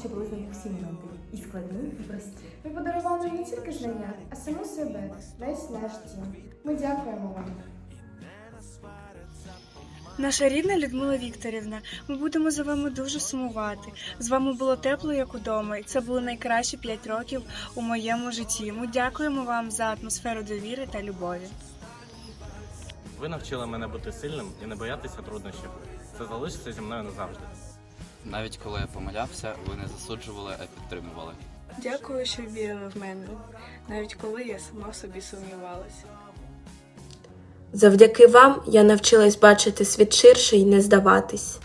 що були з всі моменти і складні, і прості. Ви подарували не тільки знання, а саму себе, весь наш дім. Ми дякуємо вам. Наша рідна Людмила Вікторівна, ми будемо за вами дуже сумувати. З вами було тепло, як удома, і це були найкращі п'ять років у моєму житті. Ми дякуємо вам за атмосферу довіри та любові. Ви навчили мене бути сильним і не боятися труднощів. Це залишиться зі мною назавжди. Навіть коли я помилявся, ви не засуджували, а підтримували. Дякую, що вірили в мене, навіть коли я сама собі сумнівалася. Завдяки вам я навчилась бачити світ ширше і не здаватись.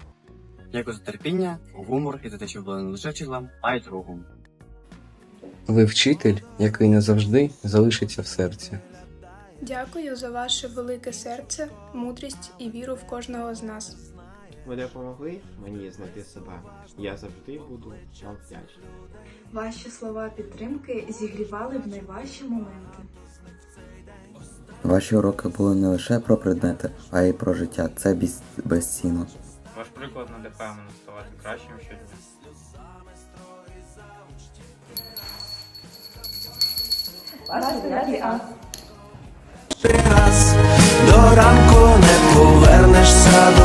Дякую за терпіння, гумор і за те, що були не лише вчителем, а й другом. Ви вчитель, який назавжди залишиться в серці. Дякую за ваше велике серце, мудрість і віру в кожного з нас. Ви допомогли мені знайти себе. Я завжди буду вам вдячний. Ваші слова підтримки зігрівали в найважчі моменти. Ваші уроки були не лише про предмети, а й про життя. Це без- безцінно. Ваш приклад надихає мене ставати кращим щодня. раз до ранку не повернешся додому